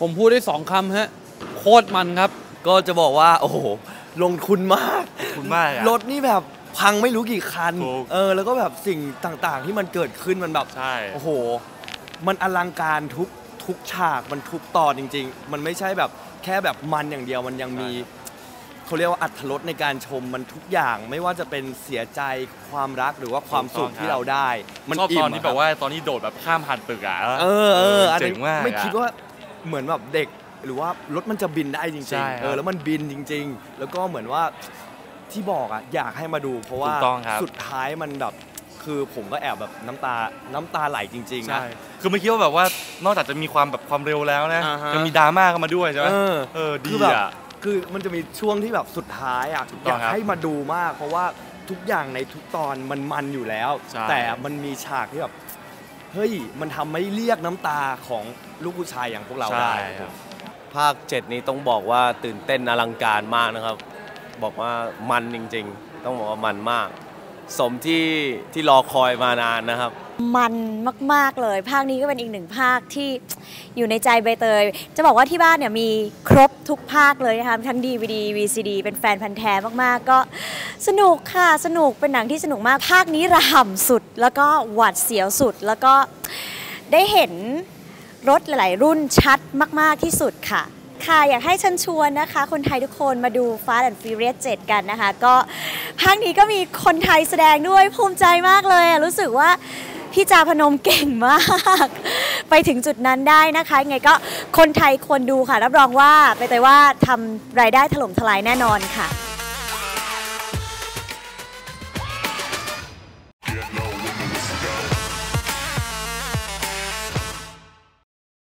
ผมพูดได้สองคำฮะโคตรมันครับ ก็จะบอกว่า โอ้โห ลงทุนมากคุณมากอะ รถนี่แบบพังไม่รู้กี่คัน ถูก เออ แล้วก็แบบสิ่งต่างๆ ที่มันเกิดขึ้นมันแบบ ใช่ โอ้โห มันอลังการทุกทุกฉาก มันทุกตอนจริง ๆ มันไม่ใช่แบบแค่แบบมันอย่างเดียว มันยังมีเขาเรียกว่าอัตรสในการชมมันทุกอย่าง ไม่ว่าจะเป็นเสียใจความรักหรือว่าความสุขที่เราได้ มันชอบอิ่ตมอนที่ะแบบครัว่าตอนที่โดดแบบข้ามผ่านตึกอะเออเอออันเจ๋นั้นงมากไม่อะคิดว่า เหมือนแบบเด็กหรือว่ารถมันจะบินได้จริง ใช่ๆครับเออแล้วมันบินจริง ๆ แล้วก็เหมือนว่าที่บอกอะอยากให้มาดู เพราะว่าถูกต้องครับ สุดท้ายมันแบบคือผมก็แอบแบบน้ำตาน้ำตาไหลจริงๆนะ ใช่ คือไม่คิดว่าแบบว่านอกจากจะมีความแบบความเร็วแล้วนะ อ่าฮะ จะมีดราม่าเข้ามาด้วยใช่ไหมเออ เออดีคือแบบอะ คือมันจะมีช่วงที่แบบสุดท้ายอะถูกอต้องยากครับให้มาดูมาก เพราะว่าทุกอย่างในทุกตอนมันมันอยู่แล้ว ใช่แต่มันมีฉากที่แบบ เฮ้ยมันทำให้เรียกน้ำตาของลูกผู้ชายอย่างพวกเราใช่ได้ครับภาค 7 นี้ต้องบอกว่าตื่นเต้นอลังการมากนะครับ บอกว่ามันจริงๆ ต้องบอกว่ามันมาก สมที่ที่รอคอยมานานนะครับ มันมาก ๆ เลย ภาคนี้ก็เป็นอีกหนึ่งภาคที่อยู่ในใจใบเตย จะบอกว่าที่บ้านเนี่ยมีครบทุกภาคเลยนะคะทั้ง DVD VCD เป็นแฟนพันธ์แท้มาก ๆ ก็สนุกค่ะ สนุกเป็นหนังที่สนุกมาก ภาคนี้ระห่ำสุด แล้วก็หวาดเสียวสุด แล้วก็ได้เห็นรถหลาย ๆ รุ่นชัดมาก ๆ ที่สุดค่ะค่ะอยากให้เชัญชวนนะคะ คนไทยทุกคนมาดู Fast and Furious 7 กันนะคะ ก็ภาคนี้ก็มีคนไทยแสดงด้วยภูมิใจมากเลย รู้สึกว่า พี่จาพนมเก่งมาก ไปถึงจุดนั้นได้นะคะยังไงก็คนไทยควรดูค่ะ รับรองว่าไปแต่ว่าทำรายได้ถล่มทลายแน่นอนค่ะ